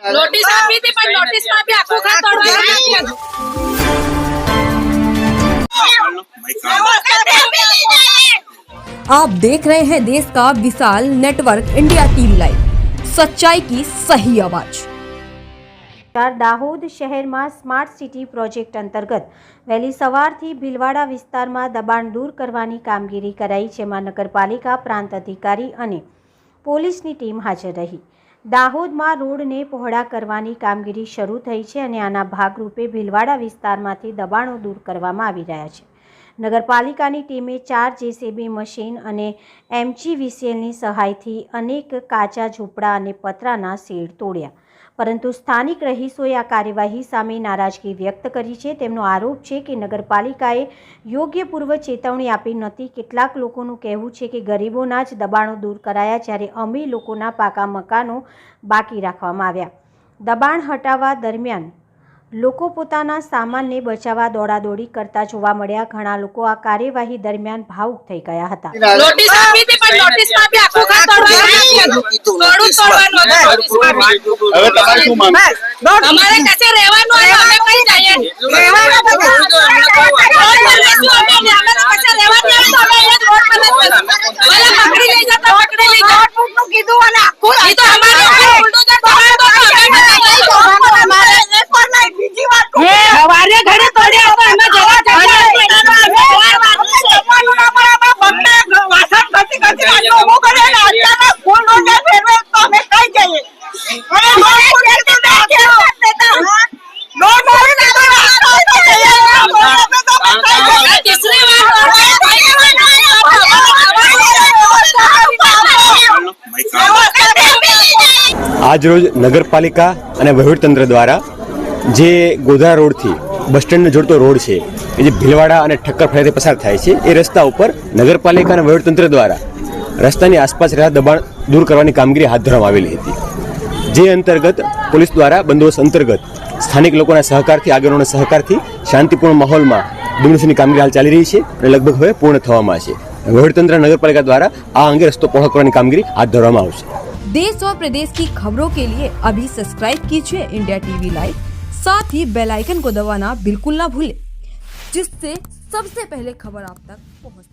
Notice આપી હતી પણ નોટિસમાં બી આખું ઘર તોડવાનું નથી. आप देख रहे हैं देश का विशाल नेटवर्क इंडिया टीवी लाइव सच्चाई की सही आवाज़ ચાર દાહોદ શહેરમાં સ્માર્ટ સિટી પ્રોજેક્ટ અંતર્ગત વહેલી સવારથી ભીલવાડા વિસ્તારમાં દબાણ દૂર કરવાની કામગીરી કરાઈ જેમાં નગરપાલિકા પ્રાંત અધિકારી અને પોલીસની ટીમ હાજર રહી દાહોદમાં રોડને પહોળા કરવાની કામગીરી શરૂ થઈ છે અને આના ભાગરૂપે ભીલવાડા વિસ્તારમાંથી દબાણો દૂર કરવામાં આવી રહ્યા છે. નગરપાલિકાની ટીમે ચાર જેસીબી મશીન અને એમજીવીસીએલની સહાયથી અનેક કાચા ઝૂંપડા અને પતરાના શેડ તોડ્યા. પરંતુ સ્થાનિક રહીશોએ આ કાર્યવાહી સામે નારાજગી વ્યક્ત કરી છે. તેમનો આરોપ છે કે નગરપાલિકાએ યોગ્ય પૂર્વ ચેતવણી આપી નથી. કેટલાક લોકોનું કહેવું છે કે ગરીબોના જ દબાણો દૂર કરાયા જ્યારે અમીર લોકોના પાકા મકાનો બાકી રાખવામાં આવ્યા. દબાણ હટાવવા દરમિયાન લોકો પોતાના સામાનને બચાવવા દોડાદોડી કરતા જોવા મળ્યા. ઘણા લોકો આ કાર્યવાહી દરમિયાન ભાવુક થઈ ગયા હતા. નોટિસ આપી હતી પણ નોટિસમાં બી આખું ઘર તોડવાનું અમારે રહેવાનું હોય અમે કઈ જઈએ. તો રહેવાનું પકડી લઈ જતા પકડી લઈ જતા. અમારે તો સવારે ઘરે તોડ્યા હતા અમે જવા જતા તીસરી આજરોજ નગરપાલિકા અને વહીવટતંત્ર દ્વારા જે ગોધરા રોડથી બસ સ્ટેન્ડને જોડતો રોડ છે, એ જે ભીલવાડા અને ઠક્કર ફળિયાથી પસાર થાય છે, એ રસ્તા ઉપર નગરપાલિકા અને વહીવટતંત્ર દ્વારા રસ્તાની આસપાસ રહેતા દબાણ દૂર કરવાની કામગીરી હાથ ધરવામાં આવેલી હતી. જે અંતર્ગત પોલીસ દ્વારા બંદોબસ્ત અંતર્ગત સ્થાનિક લોકોના સહકારથી આગેવાનોના સહકારથી શાંતિપૂર્ણ માહોલમાં ડુમસની કામગીરી હાલ ચાલી રહી છે અને લગભગ હવે પૂર્ણ થવામાં છે વહીવટતંત્ર નગરપાલિકા દ્વારા આ અંગે રસ્તો પહોળો કરવાની કામગીરી હાથ ધરવામાં આવશે देश और प्रदेश की खबरों के लिए अभी सब्सक्राइब कीजिए इंडिया टीवी लाइव साथ ही बेल आइकन को दबाना बिल्कुल ना भूलें जिससे सबसे पहले खबर आप तक पहुंच